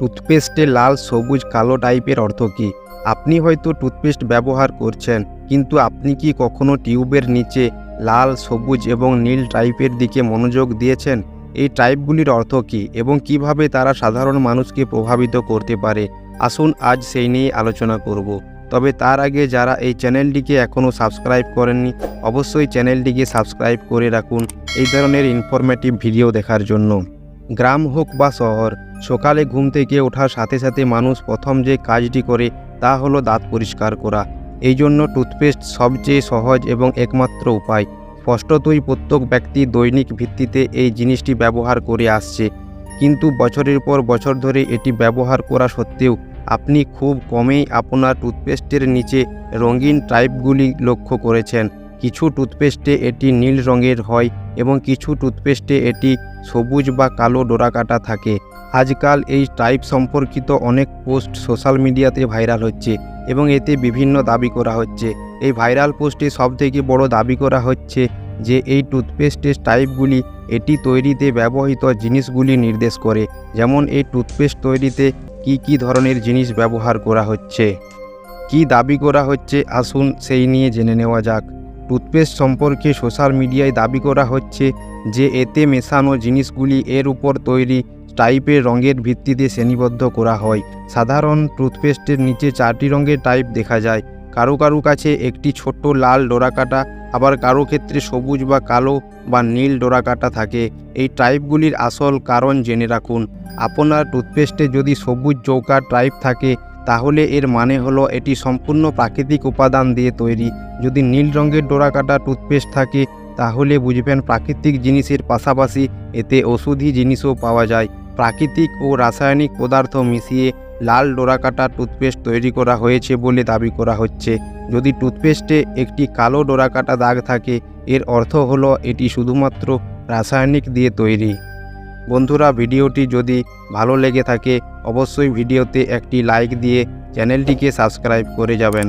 টুথপেস্টে লাল, সবুজ, কালো টাইপের অর্থ কী? আপনি হয়তো টুথপেস্ট ব্যবহার করছেন, কিন্তু আপনি কি কখনো টিউবের নিচে লাল, সবুজ এবং নীল টাইপের দিকে মনোযোগ দিয়েছেন? এই টাইপগুলির অর্থ কী এবং কীভাবে তারা সাধারণ মানুষকে প্রভাবিত করতে পারে? আসুন আজ সেই নিয়ে আলোচনা করব। তবে তার আগে যারা এই চ্যানেলটিকে এখনও সাবস্ক্রাইব করেননি, অবশ্যই চ্যানেলটিকে সাবস্ক্রাইব করে রাখুন এই ধরনের ইনফরমেটিভ ভিডিও দেখার জন্য। গ্রাম হোক বা শহর সকালে ঘুম থেকে ওঠার সাথে সাথে মানুষ প্রথম যে কাজটি করে তা হলো দাঁত পরিষ্কার করা। এই জন্য টুথপেস্ট সবচেয়ে সহজ এবং একমাত্র উপায়। স্পষ্টতই প্রত্যেক ব্যক্তি দৈনিক ভিত্তিতে এই জিনিসটি ব্যবহার করে আসছে। কিন্তু বছরের পর বছর ধরে এটি ব্যবহার করা সত্ত্বেও আপনি খুব কমেই আপনার টুথপেস্টের নিচে রঙিন টাইপগুলি লক্ষ্য করেছেন। কিছু টুথপেস্টে এটি নীল রঙের হয় এবং কিছু টুথপেস্টে এটি সবুজ বা কালো ডোরাকাটা থাকে। আজকাল এই টাইপ সম্পর্কিত অনেক পোস্ট সোশ্যাল মিডিয়াতে ভাইরাল হচ্ছে এবং এতে বিভিন্ন দাবি করা হচ্ছে। এই ভাইরাল পোস্টে সবথেকে বড় দাবি করা হচ্ছে যে এই টুথপেস্টের টাইপগুলি এটি তৈরিতে ব্যবহৃত জিনিসগুলি নির্দেশ করে, যেমন এই টুথপেস্ট তৈরিতে কি কি ধরনের জিনিস ব্যবহার করা হচ্ছে। কি দাবি করা হচ্ছে আসুন সেই নিয়ে জেনে নেওয়া যাক। টুথপেস্ট সম্পর্কে সোশ্যাল মিডিয়ায় দাবি করা হচ্ছে যে এতে মেশানো জিনিসগুলি এর উপর তৈরি টাইপের রঙের ভিত্তিতে শ্রেণীবদ্ধ করা হয়। সাধারণ টুথপেস্টের নিচে চারটি রঙের টাইপ দেখা যায়। কারও কারও কাছে একটি ছোট্ট লাল ডোরাকাটা, আবার কারও ক্ষেত্রে সবুজ বা কালো বা নীল ডোরাকাটা থাকে। এই টাইপগুলির আসল কারণ জেনে রাখুন। আপনার টুথপেস্টে যদি সবুজ চৌকার টাইপ থাকে তাহলে এর মানে হলো এটি সম্পূর্ণ প্রাকৃতিক উপাদান দিয়ে তৈরি। যদি নীল রঙের ডোরাকাটা টুথপেস্ট থাকে, তাহলে বুঝবেন প্রাকৃতিক জিনিসের পাশাপাশি এতে ওষুধি জিনিসও পাওয়া যায়। প্রাকৃতিক ও রাসায়নিক পদার্থ মিশিয়ে লাল ডোরাকাটা টুথপেস্ট তৈরি করা হয়েছে বলে দাবি করা হচ্ছে। যদি টুথপেস্টে একটি কালো ডোরাকাটা দাগ থাকে, এর অর্থ হলো এটি শুধুমাত্র রাসায়নিক দিয়ে তৈরি। বন্ধুরা, ভিডিওটি যদি ভালো লেগে থাকে অবশ্যই ভিডিওতে একটি লাইক দিয়ে চ্যানেলটিকে সাবস্ক্রাইব করে যাবেন।